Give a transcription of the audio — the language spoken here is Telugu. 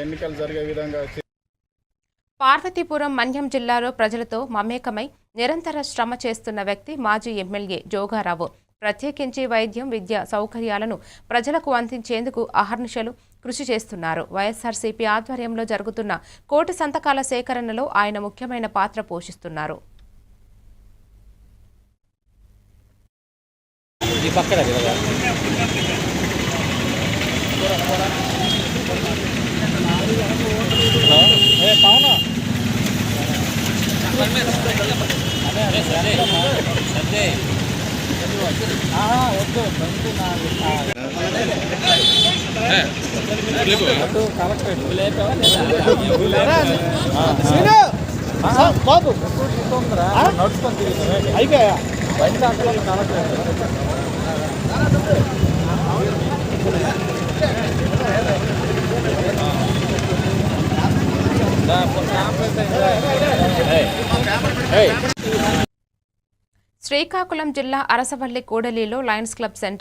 ఎన్నికలు జరిగే విధంగా పార్వతీపురం మన్యం జిల్లాలో ప్రజలతో మమేకమై నిరంతర శ్రమ చేస్తున్న వ్యక్తి మాజీ ఎమ్మెల్యే జోగారావు. ప్రత్యేకించి వైద్యం విద్య సౌకర్యాలను ప్రజలకు అందించేందుకు అహర్నిశలు కృషి చేస్తున్నారు. వైఎస్ఆర్సీపీ ఆధ్వర్యంలో జరుగుతున్న కోటి సంతకాల సేకరణలో ఆయన ముఖ్యమైన పాత్ర పోషిస్తున్నారు. ఈ పక్కన బాబు నడుచుకొని అయిపోయా బయట అక్కడ కలెక్టరేట్ శ్రీకాకుళం జిల్లా అరసవల్లి కూడలిలో లయన్స్ క్లబ్ సెంటర్